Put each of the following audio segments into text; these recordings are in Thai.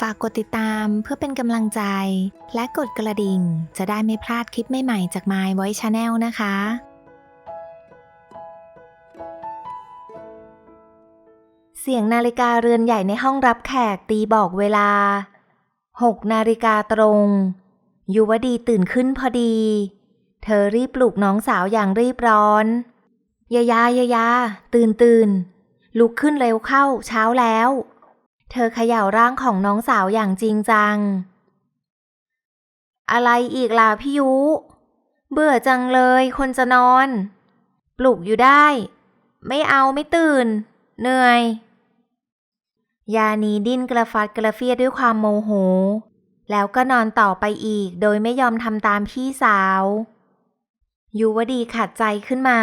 ฝากกดติดตามเพื่อเป็นกำลังใจ และกดกระดิ่ง จะได้ไม่พลาดคลิปใหม่ๆจาก My Voice Channel นะคะเสียงนาฬิกาเรือนใหญ่ในห้องรับแขกตีบอกเวลา6นาฬิกาตรง ยุวดีตื่นขึ้นพอดี เธอรีบปลุกน้องสาวอย่างรีบร้อน ยายายายาตื่นตื่นลุกขึ้นเร็วเข้าเช้าแล้ว เธอเขย่าร่างของน้องสาวอย่างจริงจัง อะไรอีกล่ะพี่ยุ เบื่อจังเลยคนจะนอน ปลุกอยู่ได้ ไม่เอาไม่ตื่น เหนื่อย ยานีดิ้นกระฟัดกระเฟียดด้วยความโมโห แล้วก็นอนต่อไปอีกโดยไม่ยอมทำตามพี่สาวยุวดีขัดใจขึ้นมา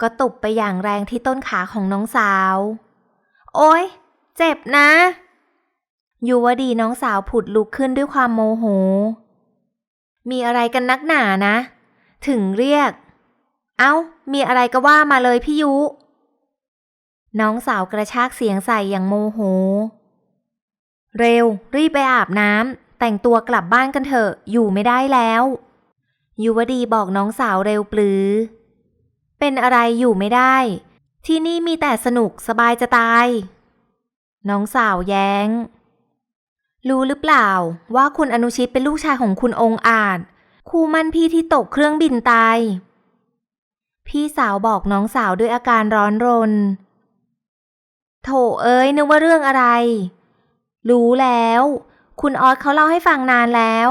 ก็ตบไปอย่างแรงที่ต้นขาของน้องสาว โอ๊ย เจ็บนะยุวดีน้องสาวผุดลุกขึ้นด้วยความโมโห มีอะไรกันนักหนานะ ถึงเรียก เอ้า มีอะไรก็ว่ามาเลยพี่ยุ น้องสาวกระชากเสียงใส่อย่างโมโห เร็ว รีบไปอาบน้ำแต่งตัวกลับบ้านกันเถอะอยู่ไม่ได้แล้วยุวดีบอกน้องสาวเร็วปลือ เป็นอะไรอยู่ไม่ได้ ที่นี่มีแต่สนุกสบายจะตาย น้องสาวแย้ง รู้หรือเปล่าว่าคุณอนุชิตเป็นลูกชายของคุณองค์อาจคู่มั่นพี่ที่ตกเครื่องบินตาย พี่สาวบอกน้องสาวด้วยอาการร้อนรน โถเอ้ยนึกว่าเรื่องอะไร รู้แล้ว คุณออสเขาเล่าให้ฟังนานแล้ว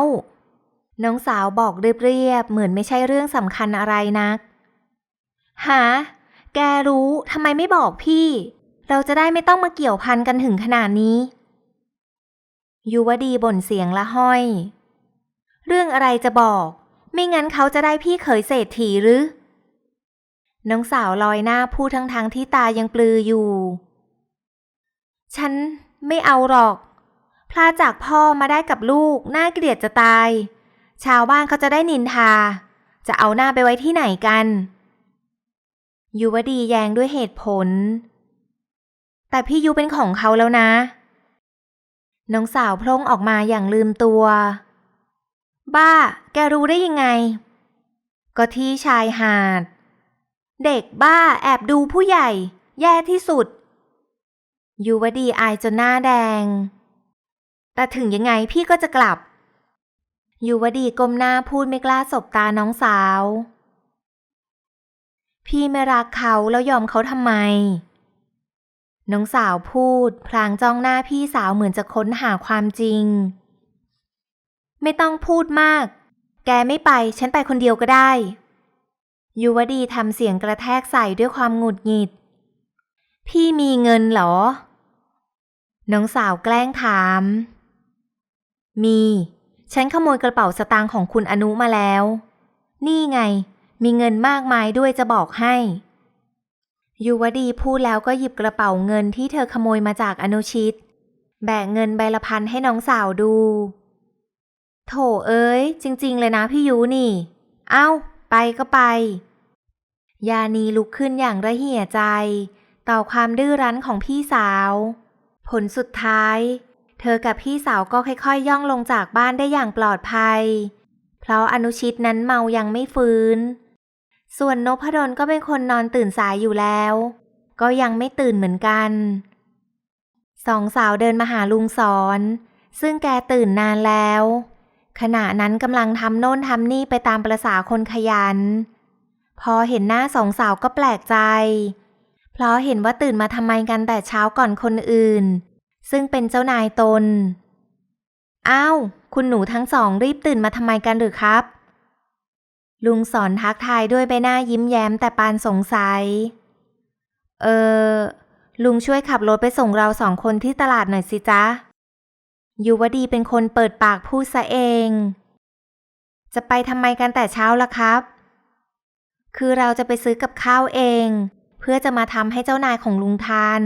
น้องสาวบอกเรียบๆเหมือนไม่ใช่เรื่องสำคัญอะไรนัก หา แกรู้ทำไมไม่บอกพี่ เราจะได้ไม่ต้องมาเกี่ยวพันกันถึงขนาดนี้ ยุวดีบ่นเสียงละห้อย เรื่องอะไรจะบอก ไม่งั้นเขาจะได้พี่เขยเศรษฐีหรือ น้องสาวลอยหน้าพูดทั้งๆทที่ตายังปลืออยู่ ฉันไม่เอาหรอก พลาจากพ่อมาได้กับลูก น่าเกลียดจะตาย ชาวบ้านเขาจะได้นินทา จะเอาหน้าไปไว้ที่ไหนกัน ยุวดีแยงด้วยเหตุผล แต่พี่ยุเป็นของเขาแล้วนะ น้องสาวพร่งออกมาอย่างลืมตัว บ้า แกรู้ได้ยังไง ก็ที่ชายหาด เด็กบ้าแอบดูผู้ใหญ่ แย่ที่สุดยุวดีอายจนหน้าแดง แต่ถึงยังไงพี่ก็จะกลับยุวดีก้มหน้าพูดไม่กล้าสบตาน้องสาว พี่ไม่รักเขาแล้วยอมเขาทำไม น้องสาวพูด พลางจ้องหน้าพี่สาวเหมือนจะค้นหาความจริง ไม่ต้องพูดมาก แกไม่ไป ฉันไปคนเดียวก็ได้ ยุวดีทำเสียงกระแทกใส่ด้วยความหงุดหงิด พี่มีเงินเหรอ น้องสาวแกล้งถาม มี ฉันขโมยกระเป๋าสตางค์ของคุณอนุมาแล้ว นี่ไง มีเงินมากมายด้วยจะบอกให้ ยุวดีพูดแล้วก็หยิบกระเป๋าเงินที่เธอขโมยมาจากอนุชิต แบกเงินใบละพันให้น้องสาวดู โถเอ้ย จริง ๆ เลยนะพี่ยูนี่ เอ้า ไปก็ไป ยานีลุกขึ้นอย่างระเหี่ยใจ ต่อความดื้อรั้นของพี่สาว ผลสุดท้าย เธอกับพี่สาวก็ค่อยๆย่องลงจากบ้านได้อย่างปลอดภัย เพราะอนุชิตนั้นเมายังไม่ฟื้น ส่วนนพดลก็เป็นคนนอนตื่นสายอยู่แล้ว ก็ยังไม่ตื่นเหมือนกัน สองสาวเดินมาหาลุงสอน ซึ่งแกตื่นนานแล้ว ขณะนั้นกำลังทำโน่นทำนี่ไปตามประษาคนขยัน พอเห็นหน้าสองสาวก็แปลกใจ เพราะเห็นว่าตื่นมาทำไมกันแต่เช้าก่อนคนอื่น ซึ่งเป็นเจ้านายตน อ้าว คุณหนูทั้งสองรีบตื่นมาทำไมกันหรือครับ ลุงสอนทักทายด้วยใบหน้ายิ้มแย้มแต่ปานสงสัย เออ ลุงช่วยขับรถไปส่งเราสองคนที่ตลาดหน่อยสิจ๊ะ ยุวดีเป็นคนเปิดปากพูดซะเอง จะไปทำไมกันแต่เช้าล่ะครับ คือเราจะไปซื้อกับข้าวเอง เพื่อจะมาทำให้เจ้านายของลุงทาน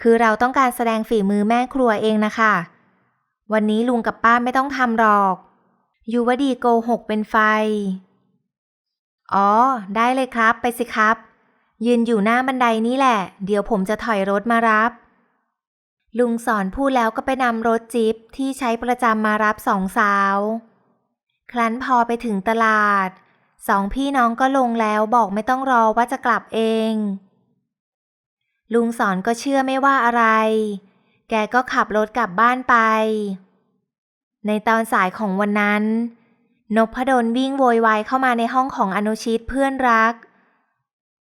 คือเราต้องการแสดงฝีมือแม่ครัวเองนะคะ วันนี้ลุงกับป้าไม่ต้องทำหรอกยุวดีโกหกเป็นไฟ อ๋อ ได้เลยครับ ไปสิครับ ยืนอยู่หน้าบันไดนี่แหละ เดี๋ยวผมจะถอยรถมารับ ลุงสอนพูดแล้วก็ไปนำรถจิ๊ปที่ใช้ประจำมารับสองสาว ครั้นพอไปถึงตลาด สองพี่น้องก็ลงแล้วบอกไม่ต้องรอว่าจะกลับเอง ลุงสอนก็เชื่อไม่ว่าอะไร แกก็ขับรถกลับบ้านไป ในตอนสายของวันนั้น นพดลวิ่งโวยวายเข้ามาในห้องของอนุชิตเพื่อนรัก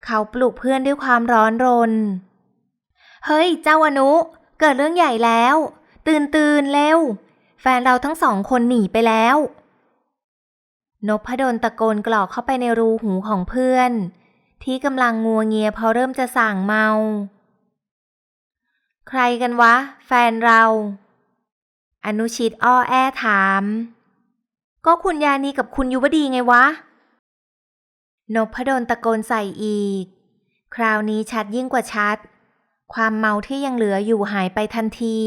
เขาปลุกเพื่อนด้วยความร้อนรน เฮ้ย เจ้าอนุ เกิดเรื่องใหญ่แล้ว ตื่นตื่นเร็ว แฟนเราทั้งสองคนหนีไปแล้วนพดลตะโกนกรอกเข้าไปในรูหูของเพื่อน ที่กำลังงัวเงียเพราะเริ่มจะสั่งเมา ใครกันวะ แฟนเรา อนุชิตอ้อแอถาม ก็คุณยานีกับคุณยุวดีไงวะ นพดลตะโกนใส่อีก คราวนี้ชัดยิ่งกว่าชัด ความเมาที่ยังเหลืออยู่หายไปทันที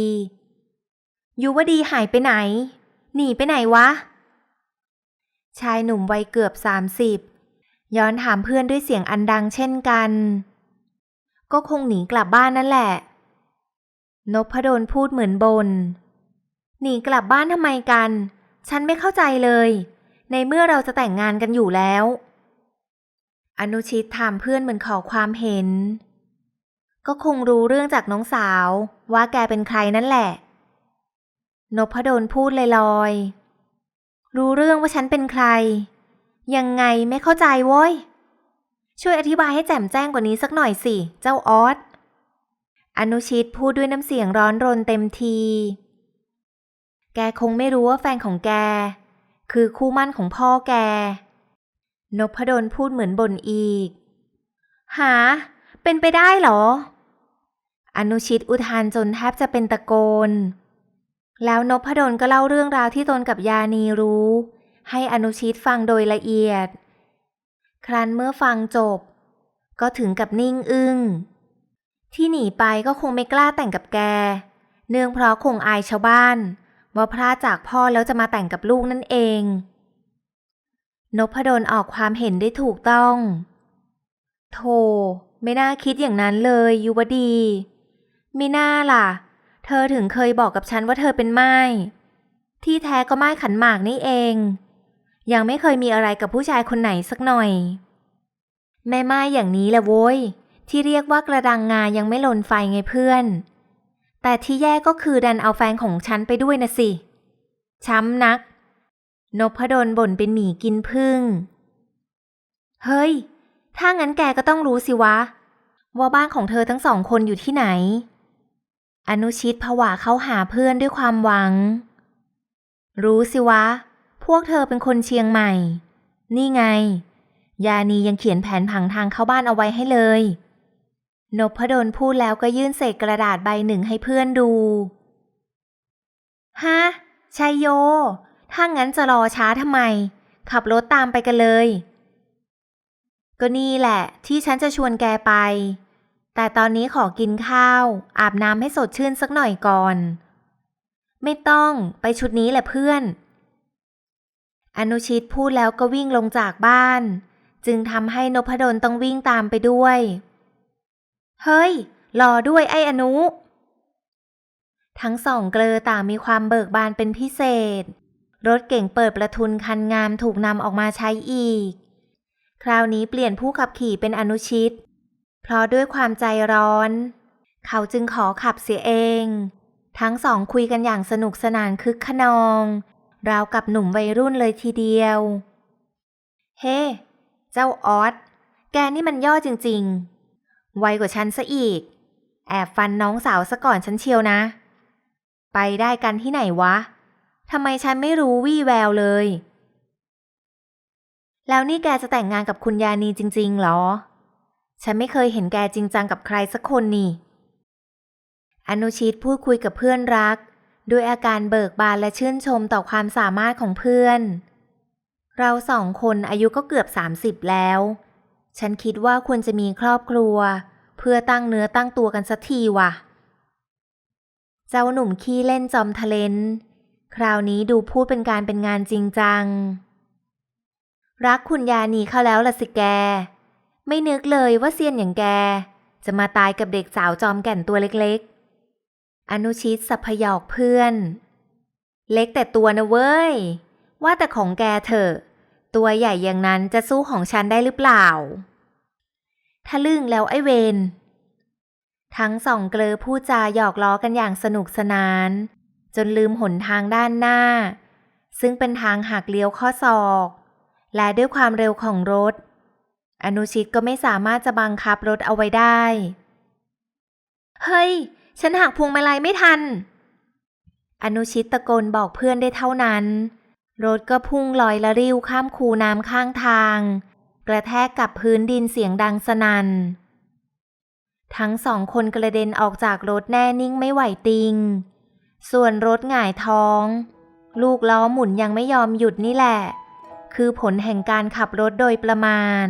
ยุวดีหายไปไหน หนีไปไหนวะ ชายหนุ่มวัยเกือบสามสิบย้อนถามเพื่อนด้วยเสียงอันดังเช่นกัน ก็คงหนีกลับบ้านนั่นแหละ นพดลพูดเหมือนบน หนีกลับบ้านทำไมกัน ฉันไม่เข้าใจเลย ในเมื่อเราจะแต่งงานกันอยู่แล้ว อนุชิตถามเพื่อนเหมือนขอความเห็น ก็คงรู้เรื่องจากน้องสาว ว่าแกเป็นใครนั่นแหละ นพดลพูดลอยๆ รู้เรื่องว่าฉันเป็นใคร ยังไงไม่เข้าใจโว้ย ช่วยอธิบายให้แจ่มแจ้งกว่านี้สักหน่อยสิ เจ้าออสอนุชิตพูดด้วยน้ำเสียงร้อนรนเต็มที แกคงไม่รู้ว่าแฟนของแก คือคู่มั่นของพ่อแก นพดลพูดเหมือนบ่นอีก หา เป็นไปได้เหรอ อนุชิตอุทานจนแทบจะเป็นตะโกน แล้วนพดลก็เล่าเรื่องราวที่ตนกับยานีรู้ ให้อนุชิตฟังโดยละเอียด ครั้นเมื่อฟังจบ ก็ถึงกับนิ่งอึง้ง ที่หนีไปก็คงไม่กล้าแต่งกับแก เนื่องเพราะคงอายชาวบ้าน ว่าพระจากพ่อแล้วจะมาแต่งกับลูกนั่นเอง นพดลออกความเห็นได้ถูกต้อง โธ่ไม่น่าคิดอย่างนั้นเลยยุวดี ไม่น่าล่ะ เธอถึงเคยบอกกับฉันว่าเธอเป็นไม้ที่แท้ก็ไม้ขันหมากนี่เอง ยังไม่เคยมีอะไรกับผู้ชายคนไหนสักหน่อย แม่ไม้อย่างนี้แหละโว้ย ที่เรียกว่ากระดังงายังไม่หล่นไฟไงเพื่อน แต่ที่แย่ก็คือดันเอาแฟนของฉันไปด้วยนะสิ ช้ำนัก นพดลบ่นเป็นหมีกินพึ่ง เฮ้ย ถ้างั้นแกก็ต้องรู้สิวะ ว่าบ้านของเธอทั้งสองคนอยู่ที่ไหน อนุชิตผวาเข้าหาเพื่อนด้วยความหวัง รู้สิวะ พวกเธอเป็นคนเชียงใหม่ นี่ไง ยานียังเขียนแผนผังทางเข้าบ้านเอาไว้ให้เลย นพดลพูดแล้วก็ยื่นเศษกระดาษใบหนึ่งให้เพื่อนดูฮะชัยโย ถ้างั้นจะรอช้าทำไม ขับรถตามไปกันเลย ก็นี่แหละ ที่ฉันจะชวนแกไป แต่ตอนนี้ขอกินข้าว อาบน้ำให้สดชื่นสักหน่อยก่อน ไม่ต้องไปชุดนี้แหละเพื่อน อนุชิตพูดแล้วก็วิ่งลงจากบ้าน จึงทำให้นพดลต้องวิ่งตามไปด้วย เฮ้ย รอด้วยไอ้อนุ ทั้งสองเกลอต่างมีความเบิกบานเป็นพิเศษ รถเก่งเปิดประทุนคันงามถูกนำออกมาใช้อีก คราวนี้เปลี่ยนผู้ขับขี่เป็นอนุชิต เพราะด้วยความใจร้อน เขาจึงขอขับเสียเอง ทั้งสองคุยกันอย่างสนุกสนานคึกขนอง ราวกับหนุ่มวัยรุ่นเลยทีเดียว เฮ้เจ้าออสแกนี่มันย่อจริง ๆ ไวกว่าฉันซะอีก แอบฟันน้องสาวซะก่อนฉันเชียวนะ ไปได้กันที่ไหนวะทำไมฉันไม่รู้วี่แววเลย แล้วนี่แกจะแต่งงานกับคุณยานีจริงๆเหรอ ฉันไม่เคยเห็นแกจริงจังกับใครสักคนนี่ อนุชิตพูดคุยกับเพื่อนรัก ด้วยอาการเบิกบานและชื่นชมต่อความสามารถของเพื่อน เราสองคนอายุก็เกือบ 30 แล้ว ฉันคิดว่าควรจะมีครอบครัว เพื่อตั้งเนื้อตั้งตัวกันสักทีว่ะ เจ้าหนุ่มขี้เล่นจอมทะเลนคราวนี้ดูพูดเป็นการเป็นงานจริงจัง รักคุณยานีเข้าแล้วล่ะสิแก ไม่นึกเลยว่าเซียนอย่างแก จะมาตายกับเด็กสาวจอมแก่นตัวเล็กๆ อนุชิตสัพยอกเพื่อน เล็กแต่ตัวนะเว้ย ว่าแต่ของแกเถอะ ตัวใหญ่อย่างนั้นจะสู้ของฉันได้หรือเปล่าถ้าลึ่งแล้วไอเวน ทั้งสองเกลอพูดจาหยอกล้อกันอย่างสนุกสนาน จนลืมหนทางด้านหน้า ซึ่งเป็นทางหักเลี้ยวข้อศอก และด้วยความเร็วของรถ อนุชิตก็ไม่สามารถจะบังคับรถเอาไว้ได้ เฮ้ย ฉันหักพวงมาลัยไม่ทัน อนุชิตตะโกนบอกเพื่อนได้เท่านั้น รถก็พุ่งลอยละริ้วข้ามคูน้ำข้างทาง กระแทกกับพื้นดินเสียงดังสนัน่น ทั้งสองคนกระเด็นออกจากรถแน่นิ่งไม่ไหวติง ส่วนรถหงายท้อง ลูกล้อหมุนยังไม่ยอมหยุดนี่แหละ คือผลแห่งการขับรถโดยประมาท